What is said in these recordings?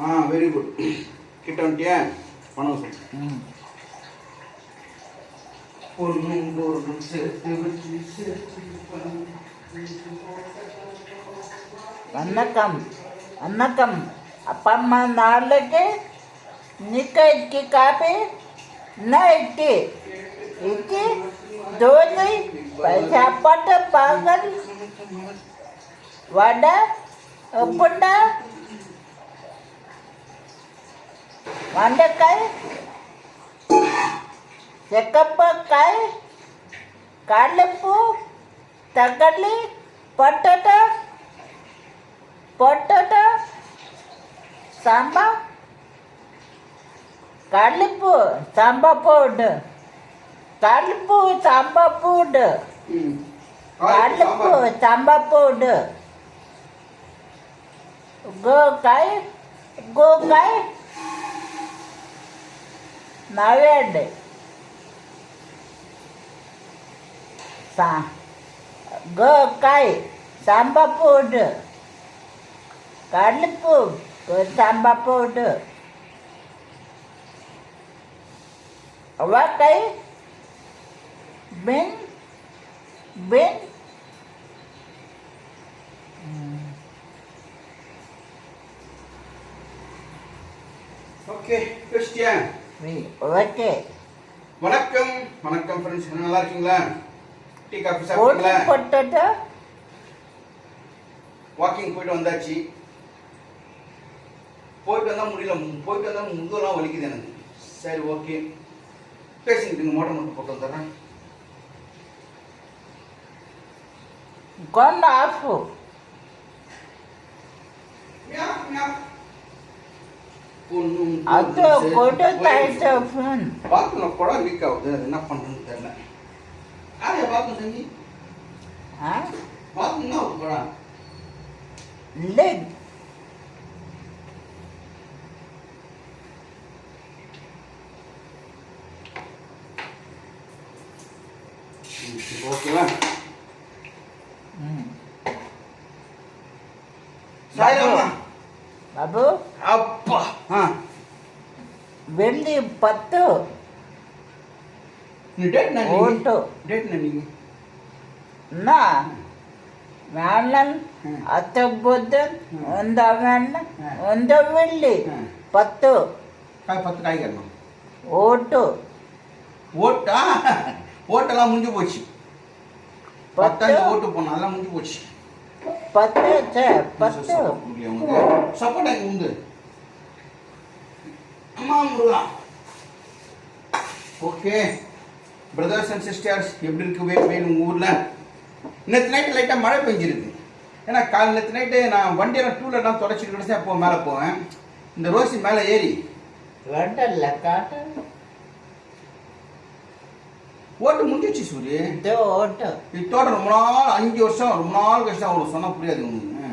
ஆ very good கிட்ட வந்துட்டியா பணம் சொல்லு ஒரு நிமிடம் ஒரு நிமிஷம் சேர்த்து வச்சு சேர்த்து வணக்கம் வணக்கம் அப்பா அம்மா நாளைக்கு நிக்கி காப்பி நைட்டு இட்லி தோசை சாப்பாட்டு பாகல் வடை உப்புண்டா மண்டக்காய் செக்கப்பக்காய் கடலப்பூ தக்காளி பட்டாட்டா பட்டாட்டா சம்பா கடலப்பூ சம்பா பூண்டு கடலப்பூ சம்பா பூண்டு கடலப்பூ சம்பா பூண்டு கோக்காய் கோக்காய் నవ్వేయండి సా గోకాయ్ సంబపూడు కలుపు సంబపూడు వకై బిన్ బిన్ Okay, Christian. வணக்கம். வணக்கம் ஃப்ரெண்ட்ஸ் நல்லா இருக்கீங்களா? டீ காஃபி சாப்பிட்டீங்களா? வாக்கிங் போயிட்டு வந்தாச்சு. போயிட்டு வந்தால் முடியல. போயிட்டு வந்தால் முதுகெல்லாம் வலிக்குது எனக்கு. சரி ஓகே பேசிக்கிட்டு மோட்டர் மட்டும் போட்டு வந்துடுறேன். Gone off. அது போட்டோ தாயிட்ட ஃபோன் பார்க்கணும் படம் லீக் ஆகுது அது என்ன பண்ணுறதுன்னு தெரியல யாரையா பார்க்கணும் சங்கி ஆ பார்க்கணும்னா ஒரு படம் இல்லை ஓகேவா ம் சாயங்காலம் எಲ್ಲಿ பತ್ತು ఓటు నా వేళ్ళను అత్తబొద్దు ఉందా వేళ్ళ ఉందో వెళ్ళి పత్తు పత్తు కాయగలను ఓటు ఓటా ఓటు అలా ముందు పోచి పత్తు ఓటు పోను అలా ముందు పోచి పత్తు పత్తు సపోర్ట్ ఉంది அம்மா Muruga. Okay brothers and sisters எப்படி இருக்கு? வெயில் ஊரில்? நேற்று நைட்டு லைட்டாக மழை பெஞ்சிருக்கு. ஏன்னா கால் நேற்று நைட்டு நான் வண்டியெல்லாம் டூலெல்லாம் தொடச்சிட்டு கிடச்சா அப்போ மேலே போவேன். இந்த ரோசி மேலே ஏறி. வண்டல்ல காட்டு. ஓட்டு முடிஞ்சிச்சு சூரிய. ஓட்டு. இத்தோட ரொம்ப நாள் அஞ்சு வருஷம் ரொம்ப நாள் கழிச்சு அவங்களுக்கு சொன்னால் புரியாது உங்களுக்கு.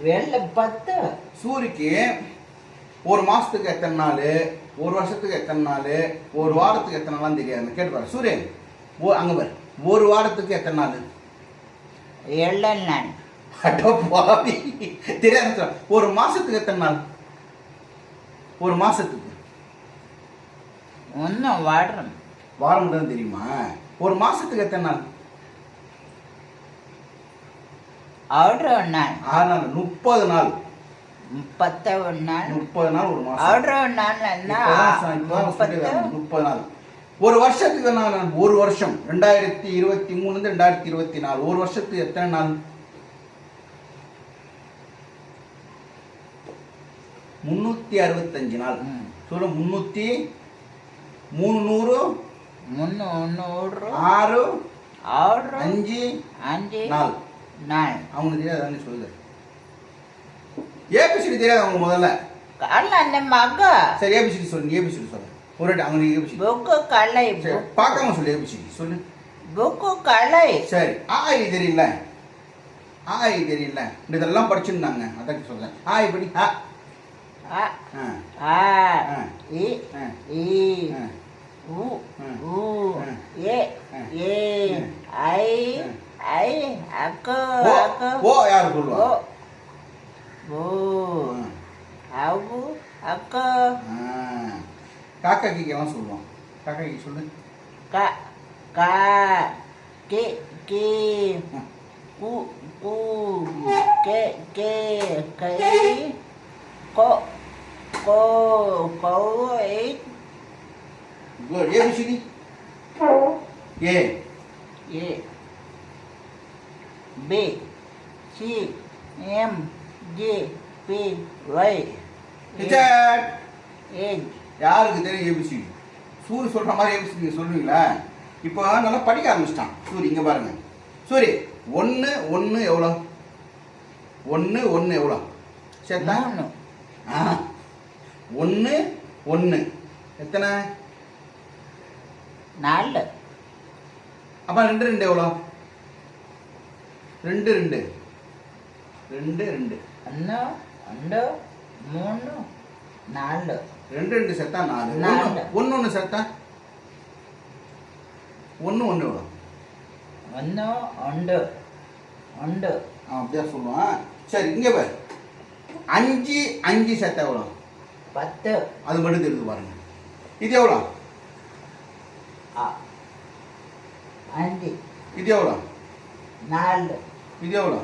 வெள்ளை பத்து. சூரிக்கு ஒரு மாதத்துக்கு எத்தனை நாள்? ஒரு வருஷத்துக்கு எத்தனை நாள்? ஒரு வாரத்துக்கு எத்தனை நாளாம் தெரியாது. கேட்டுப்பாரு சூரியன். ஓ அங்கே பாரு. ஒரு வாரத்துக்கு எத்தனை நாள்? ஏழு நாள். பாவி. தெரியாது ஒரு மாதத்துக்கு எத்தனை நாள்? ஒரு மாதத்துக்கு ஒன்றும் வாரம். வாரம் தான் தெரியுமா? ஒரு மாதத்துக்கு எத்தனை நாள்? ஆறு நாள். ஆறு நாள். முப்பது நாள். முப்பத்த ஒரு முப்பது நாள் ஒரு மாசம். அறுபது நாள் முப்பது நாள். ஒரு வருஷத்துக்கு நான் ஒரு வருஷம். ரெண்டாயிரத்தி இருபத்தி மூணுலேருந்து ரெண்டாயிரத்தி இருபத்தி நாலு. ஒரு வருஷத்துக்கு எத்தனை நாள்? முன்னூத்தி அறுபத்தஞ்சு நாள். சொல்ல முந்நூற்றி முந்நூறு முந்நூறு ஆறு ஆறு அஞ்சு அஞ்சு நாள். நாள். அவங்க தெரியாது சொல்லுது. ஏபிசிடி தெரியாது அவங்க முதல்ல? கல்ல அந்த மக. சரி ஏபிசிடி சொல்லுங்க ஏபிசிடி சொல்லு ஒரு வாட்டி அவங்க ஏபிசிடி பொக்கு கலை பார்க்காம சொல்லு ஏபிசிடி சொல்லு. பொக்கு கலை. சரி ஆ தெரியல ஆ இ தெரியல இதெல்லாம் படிச்சிருந்தாங்க அதான் சொல்றேன். ஆ இப்படி ஆ. ஆ ஆ. இ ஏ உ உ ஏ ஏ ஐ ஐ அக்கு அக்கு. ஓ யார் சொல்லுவா? Apo. Apo. Ako. Kakak gigi langsung mo. Kakak gigi sulit. Kak. Kak. Ke. Ke. Ku. Ku. Ke. Ke. Ke. Ko. Ko. Ko. Eh. Good. Ya di sini. Ye. Ye. B. C. M. G P Y teacher ஏன் யாருக்கு தெரியும் ABCD Suri சொல்ற மாதிரி ABCD நீங்க சொல்லுவீங்களா இப்போ நல்லா படிக்க ஆரம்பிச்சிட்டான். சூரி இங்க பாருங்க. சூரி ஒன்று ஒன்று எவ்வளோ? ஒன்று ஒன்று எவ்வளோ? சேர்த்தா? ஆ. ஒன்று ஒன்று எத்தனை? நாலு. அப்போ ரெண்டு ரெண்டு எவ்வளோ? ரெண்டு ரெண்டு. ரெண்டு ரெண்டு. ஒன்று ரெண்டு மூணு நாலு. ரெண்டு ரெண்டு செத்தா நாலு. நாலு. ஒன்று ஒன்று செத்தா? ஒன்று ஒன்று எவ்வளோ ஒன்று உண்டு உண்டு அவன் அப்படியே சொல்லுவான். சரி இங்கே பாரு. அஞ்சு அஞ்சு செத்தா எவ்வளோ பத்து. அது மட்டும் தெரிஞ்சு பாருங்க. இது எவ்வளோ அஞ்சு. இது எவ்வளோ நாலு. இது எவ்வளோ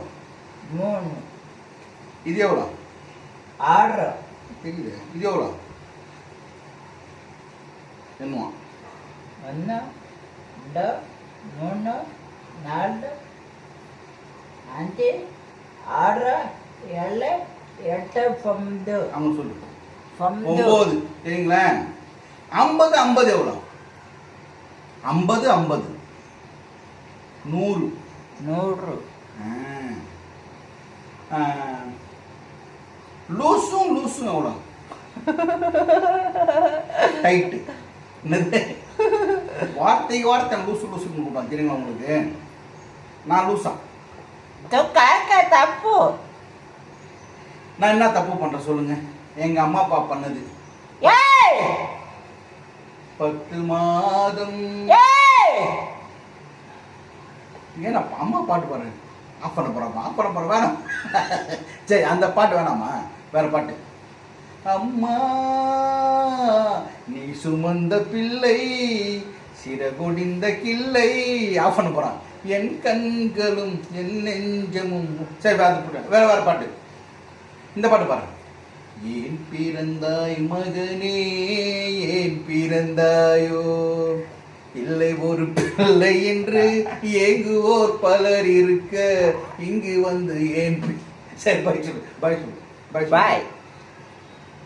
மூணு. இது எவ்வளோ? ஆறு தெரியுது. இது எவ்வளோ? என்னவான் ஒன்று ரெண்டு மூணு நாலு அஞ்சு ஆறு ஏழு எட்டு ஒன்பது அவன் சொல்லு. ஒம்பது. சரிங்களா? ஐம்பது ஐம்பது எவ்வளோ? ஐம்பது ஐம்பது. நூறு. நூறு. ஆ. ஆ. லூசும் லூசும் எவ்வளோ டைட்டு என்னது வார்த்தைக்கு வார்த்தை லூசு லூசுன்னு கூப்பிடுவான் தெரியுமா உங்களுக்கு? நான் லூசா. காக்க தப்பு. நான் என்ன தப்பு பண்றேன் சொல்லுங்க. எங்க அம்மா அப்பா பண்ணது. பத்து மாதம். ஏன் நான் அம்மா பாட்டு பாடுறேன். ஆஃப் பண்ண போகிறோம் ஆஃப் பண்ண போகிறோம் வேணாம். சரி அந்த பாட்டு வேணாமா? வேற பாட்டு. அம்மா நீ சுமந்த பிள்ளை சிறகொடிந்த கிள்ளை. ஆஃப் பண்ண போகிறான் என் கண்களும் என் நெஞ்சமும். சரி வேற பாட்டு. வேற வேற பாட்டு. இந்த பாட்டு பாரு ஏன் பிறந்தாய் மகனே ஏன் பிறந்தாயோ? இல்லை ஒரு பிள்ளை என்று ஏங்குவோர் பலர் இருக்க இங்கு வந்து ஏன் பி- சரி பாய் சொல்லு பாய் சொல்லு பாய் சொல்லு. பாய்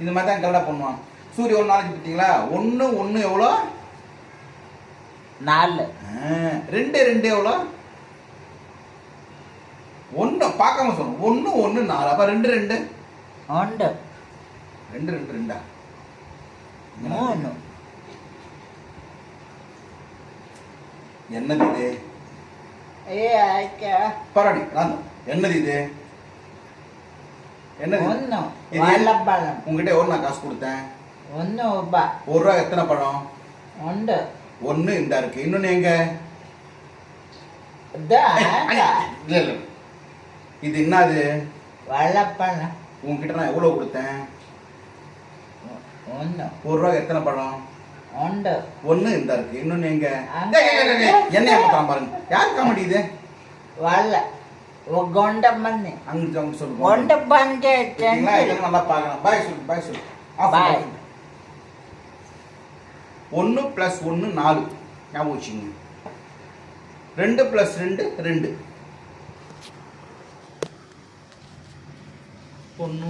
இந்த மாதிரி தான் கரெக்டாக பண்ணுவான். சூரிய ஒரு நாளைக்கு பார்த்தீங்களா ஒன்று ஒன்று எவ்வளோ? நாலு. ரெண்டு ரெண்டு எவ்வளோ? ஒன்று பார்க்காம சொல்லணும் ஒன்று ஒன்று நாலு. அப்போ ரெண்டு ரெண்டு? ரெண்டு ரெண்டு ரெண்டா? மூணு. என்னது இது? ஏ அக்கா. பரவாடி ராந்தம் என்னது இது? என்னது? ஒன்று இது வாழைப்பழம். உங்ககிட்ட எவ்வளோ நான் காசு கொடுத்தேன்? ஒன்று உப்பா. ஒரு ரூபா எத்தனை பழம்? உண்டு ஒன்று இந்த இருக்கு. இன்னொன்று எங்க? இதான் இல்லை இல்லை. இது என்னது? வாழைப்பழம். உங்ககிட்ட நான் எவ்வளோ கொடுத்தேன்? ஒன்று ஒரு ரூபா எத்தனை பழம்? ஒன்று இந்த இருக்கு இன்னொன்று எங்க? என்ன ஏமாத்தான் பாருங்க. யார் காமெடி இது? வாழை கொண்ட பண்ணி அங்க அவங்க சொல்லுங்க. கொண்ட பண்ணி பார்த்தீங்களா? இதெல்லாம் நல்லா பார்க்கலாம். பாய் சொல்லு பாய் சொல்லு. Of Bye. பாய் ஒன்று ப்ளஸ் ஒன்று நாலு. ஞாபகம் வச்சுங்க ரெண்டு ப்ளஸ் ரெண்டு ரெண்டு. ஒன்று